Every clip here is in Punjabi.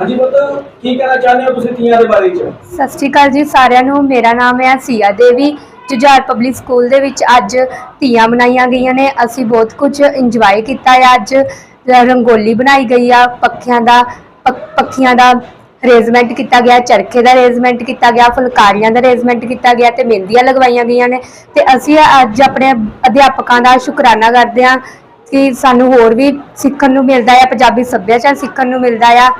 ਹਾਂਜੀ ਪੁੱਤ, ਕੀ ਕਹਿਣਾ ਚਾਹੁੰਦੇ ਹੋ ਤੁਸੀਂ ਤੀਆਂ ਦੇ ਬਾਰੇ ਚ? ਸਤਿ ਸ਼੍ਰੀ ਅਕਾਲ ਜੀ ਸਾਰਿਆਂ ਨੂੰ, ਮੇਰਾ ਨਾਮ ਹੈ ਸੀਆ ਦੇਵੀ। ਜੁਝਾਰ ਪਬਲਿਕ ਸਕੂਲ ਦੇ ਵਿੱਚ ਅੱਜ ਤੀਆਂ ਮਨਾਈਆਂ ਗਈਆਂ ਨੇ। ਅਸੀਂ ਬਹੁਤ ਕੁਝ ਇੰਜੋਏ ਕੀਤਾ ਹੈ ਅੱਜ। ਰੰਗੋਲੀ ਬਣਾਈ ਗਈ ਆ, ਪੱਖੀਆਂ ਦਾ, ਪੱਖ- ਪੱਖੀਆਂ ਦਾ ਅਰੇਂਜਮੈਂਟ ਕੀਤਾ ਗਿਆ, ਚਰਖੇ ਦਾ ਅਰੇਂਜਮੈਂਟ ਕੀਤਾ ਗਿਆ, ਫੁਲਕਾਰੀਆਂ ਦਾ ਅਰੇਂਜਮੈਂਟ ਕੀਤਾ ਗਿਆ ਤੇ ਮਹਿੰਦੀਆਂ ਲਗਵਾਈਆਂ ਗਈਆਂ ਨੇ। ਤੇ ਅਸੀਂ ਅੱਜ ਆਪਣੇ ਅਧਿਆਪਕਾਂ ਦਾ ਸ਼ੁਕਰਾਨਾ ਕਰਦੇ ਹਾਂ ਕਿ ਸਾਨੂੰ ਹੋਰ ਵੀ ਸਿੱਖਣ ਨੂੰ ਮਿਲਦਾ ਹੈ ਪੰਜਾਬੀ ਸੱਭਿਆਚਾਰ ਸਿੱਖਣ ਨੂੰ ਮਿਲਦਾ ਆ।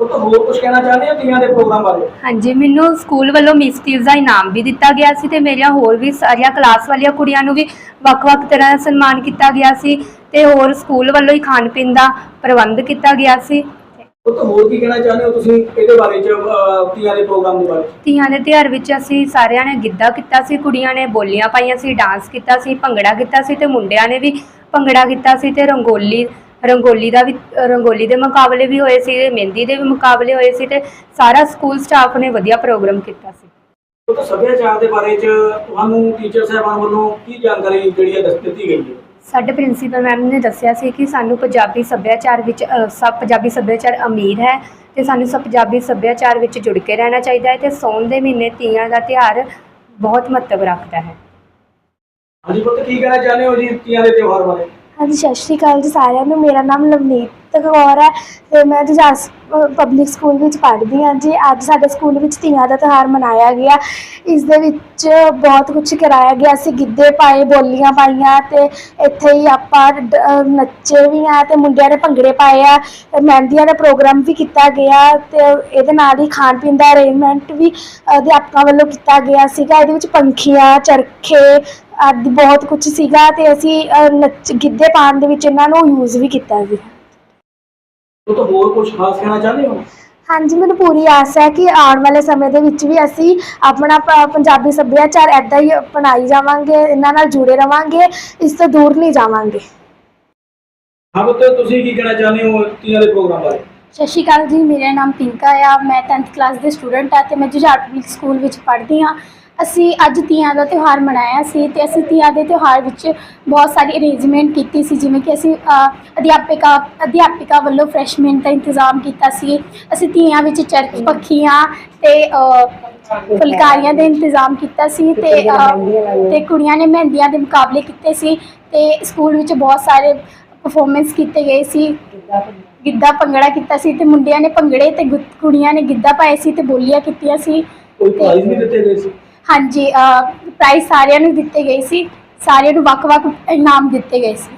ਪੁੱਤ ਹੋਰ ਕੁਝ ਕਹਿਣਾ ਚਾਹੁੰਦੇ ਹੋ ਤੀਆਂ ਦੇ ਪ੍ਰੋਗਰਾਮ ਬਾਰੇ ਹਾਂਜੀ ਮੈਨੂੰ ਸਕੂਲ ਵੱਲੋਂ ਮਿਸ ਟੀਵ ਦਾ ਇਨਾਮ ਵੀ ਦਿੱਤਾ ਗਿਆ ਸੀ ਤੇ ਮੇਰੀਆਂ ਹੋਰ ਵੀ ਸਾਰੀਆਂ ਕਲਾਸ ਵਾਲੀਆਂ ਕੁੜੀਆਂ ਨੂੰ ਵੀ ਵੱਖ-ਵੱਖ ਤਰ੍ਹਾਂ ਦਾ ਸਨਮਾਨ ਕੀਤਾ ਗਿਆ ਸੀ ਤੇ ਹੋਰ ਸਕੂਲ ਵੱਲੋਂ ਹੀ ਖਾਣ ਪੀਣ ਦਾ ਪ੍ਰਬੰਧ ਕੀਤਾ ਗਿਆ ਸੀ ਪੁੱਤ ਹੋਰ ਕੀ ਕਹਿਣਾ ਚਾਹੁੰਦੇ ਹੋ ਤੁਸੀਂ ਇਹਦੇ ਬਾਰੇ ਚ ਅਹ, ਤੀਆਂ ਦੇ ਪ੍ਰੋਗਰਾਮ ਦੇ ਬਾਰੇ ਚ? ਤੀਆਂ ਦੇ ਤਿਉਹਾਰ ਵਿੱਚ ਅਸੀਂ ਸਾਰਿਆਂ ਨੇ ਗਿੱਧਾ ਕੀਤਾ ਸੀ ਕੁੜੀਆਂ ਨੇ ਬੋਲੀਆਂ ਪਾਈਆਂ ਸੀ ਡਾਂਸ ਕੀਤਾ ਸੀ ਭੰਗੜਾ ਕੀਤਾ ਸੀ ਤੇ ਮੁੰਡਿਆਂ ਨੇ ਵੀ ਭੰਗੜਾ ਕੀਤਾ ਸੀ ਤੇ ਰੰਗੋਲੀ ਰੰਗੋਲੀ ਦਾ ਵੀ ਰੰਗੋਲੀ ਦੇ ਮੁਕਾਬਲੇ ਵੀ ਹੋਏ ਸੀ ਮਹਿੰਦੀ ਦੇ ਵੀ ਮੁਕਾਬਲੇ ਹੋਏ ਸੀ ਤੇ ਸਾਰਾ ਸਕੂਲ ਸਟਾਫ ਨੇ ਵਧੀਆ ਪ੍ਰੋਗਰਾਮ ਕੀਤਾ ਸੀ। ਪੁੱਤ ਸੱਭਿਆਚਾਰ ਦੇ ਬਾਰੇ ਚ ਤੁਹਾਨੂੰ ਟੀਚਰ ਸਾਹਿਬਾਨ ਵੱਲੋਂ ਕੀ ਜਾਣਕਾਰੀ ਜਿਹੜੀ ਹੈ ਦੱਸ ਦਿੱਤੀ ਗਈ ਹੈ? ਸਾਡੇ ਪ੍ਰਿੰਸੀਪਲ ਮੈਮ ਨੇ ਦੱਸਿਆ ਸੀ ਕਿ ਸਾਨੂੰ ਪੰਜਾਬੀ ਸੱਭਿਆਚਾਰ ਵਿੱਚ ਸਭ ਪੰਜਾਬੀ ਸੱਭਿਆਚਾਰ ਅਮੀਰ ਹੈ ਤੇ ਸਾਨੂੰ ਸਭ ਪੰਜਾਬੀ ਸੱਭਿਆਚਾਰ ਵਿੱਚ ਜੁੜ ਕੇ ਰਹਿਣਾ ਚਾਹੀਦਾ ਹੈ ਤੇ ਸੌਣ ਦੇ ਮਹੀਨੇ ਤੀਆਂ ਦਾ ਤਿਉਹਾਰ ਬਹੁਤ ਮਹੱਤਵ ਰੱਖਦਾ ਹੈ। ਹਾਂਜੀ ਪੁੱਤ ਕੀ ਕਹਿਣਾ ਚਾਹੁੰਦੇ ਹੋ ਜੀ ਤੀਆਂ ਦੇ ਤਿਉਹਾਰ ਬਾਰੇ? ਹਾਂਜੀ, ਸਤਿ ਸ਼੍ਰੀ ਅਕਾਲ ਜੀ ਸਾਰਿਆਂ ਨੂੰ। ਮੇਰਾ ਨਾਮ ਲਵਨੀਤ ਕੌਰ ਹੈ ਤੇ ਮੈਂ ਜੁਝਾਰ ਪਬਲਿਕ ਸਕੂਲ ਵਿੱਚ ਪੜ੍ਹਦੀ ਹਾਂ ਜੀ। ਅੱਜ ਸਾਡੇ ਸਕੂਲ ਵਿੱਚ ਤੀਆਂ ਦਾ ਤਿਉਹਾਰ ਮਨਾਇਆ ਗਿਆ। ਇਸ ਦੇ ਵਿੱਚ ਬਹੁਤ ਕੁਝ ਕਰਾਇਆ ਗਿਆ। ਅਸੀਂ ਗਿੱਧੇ ਪਾਏ, ਬੋਲੀਆਂ ਪਾਈਆਂ ਤੇ ਇੱਥੇ ਹੀ ਆਪਾਂ ਨੱਚੇ ਵੀ ਆ ਤੇ ਮੁੰਡਿਆਂ ਨੇ ਭੰਗੜੇ ਪਾਏ ਆ। ਮਹਿੰਦੀਆਂ ਦਾ ਪ੍ਰੋਗਰਾਮ ਵੀ ਕੀਤਾ ਗਿਆ ਤੇ ਇਹਦੇ ਨਾਲ ਹੀ ਖਾਣ ਪੀਣ ਦਾ ਅਰੇਂਜਮੈਂਟ ਵੀ ਅਧਿਆਪਕਾਂ ਵੱਲੋਂ ਕੀਤਾ ਗਿਆ ਸੀਗਾ। ਇਹਦੇ ਵਿੱਚ ਪੰਖੀਆਂ, ਚਰਖੇ ਆਦਿ ਬਹੁਤ ਕੁਝ ਸੀਗਾ ਤੇ ਅਸੀਂ ਅਹ, ਨੱਚ ਗਿੱਧੇ ਪਾਉਣ ਦੇ ਵਿੱਚ ਇਹਨਾਂ ਨੂੰ ਯੂਜ਼ ਵੀ ਕੀਤਾ ਸੀ ਪੁੱਤ ਹੋਰ ਕੁਝ ਖਾਸ ਕਹਿਣਾ ਚਾਹੁੰਦੇ ਹੋ? ਹਾਂਜੀ ਮੈਨੂੰ ਪੂਰੀ ਆਸ ਹੈ ਕਿ ਆਉਣ ਵਾਲੇ ਸਮੇਂ ਦੇ ਵਿੱਚ ਵੀ ਅਸੀਂ ਆਪਣਾ ਪ- ਪੰਜਾਬੀ ਸੱਭਿਆਚਾਰ ਐਦਾਂ ਹੀ ਅਪਣਾਈ ਜਾਵਾਂਗੇ ਇਹਨਾਂ ਨਾਲ ਜੁੜੇ ਰਵਾਂਗੇ ਇਸ ਤੋਂ ਦੂਰ ਨਹੀਂ ਜਾਵਾਂਗੇ। ਹਾਂ ਪੁੱਤ ਤੁਸੀਂ ਕੀ ਕਹਿਣਾ ਚਾਹੁੰਦੇ ਹੋ ਤੀਆਂ ਦੇ ਪ੍ਰੋਗਰਾਮ ਬਾਰੇ? ਸਤਿ ਸ਼੍ਰੀ ਅਕਾਲ ਜੀ ਮੇਰਾ ਨਾਮ ਪਿੰਕਾ ਆ ਮੈਂ 10th ਕਲਾਸ ਦੇ ਸਟੂਡੈਂਟ ਆ ਤੇ ਮੈਂ ਜੁਝਾਰ ਪਬਲਿਕ ਸਕੂਲ ਵਿੱਚ ਪੜ੍ਹਦੀ ਹਾਂ। ਅਸੀਂ ਅੱਜ ਤੀਆਂ ਦਾ ਤਿਉਹਾਰ ਮਨਾਇਆ ਸੀ ਤੇ ਅਸੀਂ ਤੀਆਂ ਦੇ ਤਿਉਹਾਰ ਵਿੱਚ ਬਹੁਤ ਸਾਰੀ ਅਰੇਂਜਮੈਂਟ ਕੀਤੀ ਸੀ ਜਿਵੇਂ ਕਿ ਅਸੀਂ ਅ, ਅਧਿਆਪਿਕਾ ਅਧਿਆਪਿਕਾ ਵੱਲੋਂ ਫਰੈਸ਼ਮੈਂਟ ਦਾ ਇੰਤਜ਼ਾਮ ਕੀਤਾ ਸੀ। ਅਸੀਂ ਤੀਆਂ ਵਿੱਚ ਚਰਚ ਪੱਖੀਆਂ ਤੇ ਅ, ਫੁਲਕਾਰੀਆਂ ਦਾ ਇੰਤਜ਼ਾਮ ਕੀਤਾ ਸੀ ਤੇ ਅ, ਤੇ ਕੁੜੀਆਂ ਨੇ ਮਹਿੰਦੀਆਂ ਦੇ ਮੁਕਾਬਲੇ ਕੀਤੇ ਸੀ ਤੇ ਸਕੂਲ ਵਿੱਚ ਬਹੁਤ ਸਾਰੇ ਪਰਫਾਰਮੈਂਸ ਕੀਤੇ ਗਏ ਸੀ। ਗਿੱਧਾ ਭੰਗੜਾ। ਕੀਤਾ ਸੀ ਤੇ ਮੁੰਡਿਆਂ ਨੇ ਭੰਗੜੇ ਤੇ ਗੁ- ਕੁੜੀਆਂ ਨੇ ਗਿੱਧਾ ਪਾਏ ਸੀ ਤੇ ਬੋਲੀਆਂ ਕੀਤੀਆਂ ਸੀ। ਕੋਈ ਪ੍ਰਾਈਜ਼ ਵੀ ਦਿੱਤੇ ਗਏ ਸੀ? ਹਾਂਜੀ ਪ੍ਰਾਈਜ਼ ਸਾਰਿਆਂ ਨੂੰ ਦਿੱਤੇ ਗਏ ਸੀ। ਸਾਰਿਆਂ ਨੂੰ ਵੱਖ-ਵੱਖ ਇਨਾਮ ਦਿੱਤੇ ਗਏ ਸੀ।